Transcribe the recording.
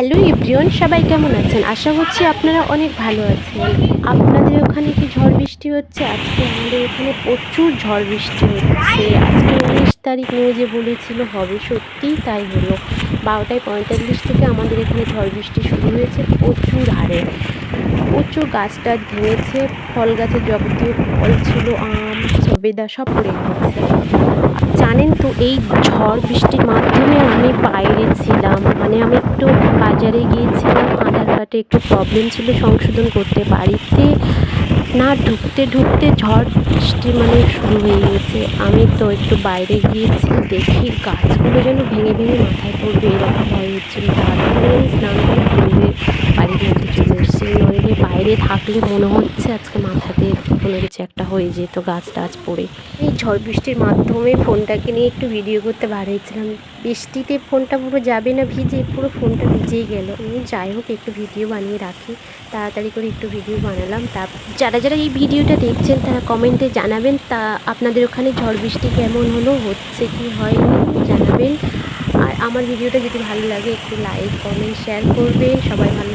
Hello everyone, সবাই কেমন আছেন? আশা করছি আপনারা অনেক ভালো আছেন। আপনাদের ওখানে কি ঝড় বৃষ্টি হচ্ছে? আজকে আমাদের এখানে প্রচুর ঝড় বৃষ্টি হচ্ছে। আজকে উনিশ তারিখ নিউজে বলেছিল হবে সত্যিই তাই হলো। বারোটায় পঁয়তাল্লিশ থেকে আমাদের এখানে ঝড় বৃষ্টি শুরু হয়েছে, প্রচুর হারে। প্রচুর গাছ টাছ ভেঙেছে, ফল গাছের যাবতীয় ফল ছিল, আম, সবেদা সব পড়ে গেছে। তো এই ঝড় বৃষ্টির মাধ্যমে আমি বাইরে ছিলাম। মানে আমি একটু বাজারে গিয়েছিলাম, আধার কার্ডে একটু প্রবলেম ছিল, সংশোধন করতে বাড়িতে না ঢুকতে ঢুকতে ঝড় বৃষ্টি মানে শুরু হয়ে গেছে। আমি তো একটু বাইরে গিয়েছি, দেখি গাছগুলো যেন ভেঙে ভেঙে মাথায় পড়বে, এরকম ভয় হচ্ছিল। থাকলে মনে হচ্ছে আজকে মাথাতে কোনো কিছু একটা হয়ে যেত গাছ টাছ পড়ে। এই ঝড় বৃষ্টির মাধ্যমে ফোনটাকে নিয়ে একটু ভিডিও করতে বার হয়েছিলাম বৃষ্টিতে ফোনটা পুরো যাবে না ভিজে, পুরো ফোনটা ভিজেই গেল। আমি যাই হোক, একটু ভিডিও বানিয়ে রাখি। তাড়াতাড়ি করে একটু ভিডিও বানালাম। তা যারা যারা এই ভিডিওটা দেখছেন, তারা কমেন্টে জানাবেন, তা আপনাদের ওখানে ঝড় বৃষ্টি কেমন হলো, হচ্ছে কি হয় জানাবেন। আর আমার ভিডিওটা যদি ভালো লাগে, একটু লাইক কমেন্ট শেয়ার করবেন। সবাই ভালো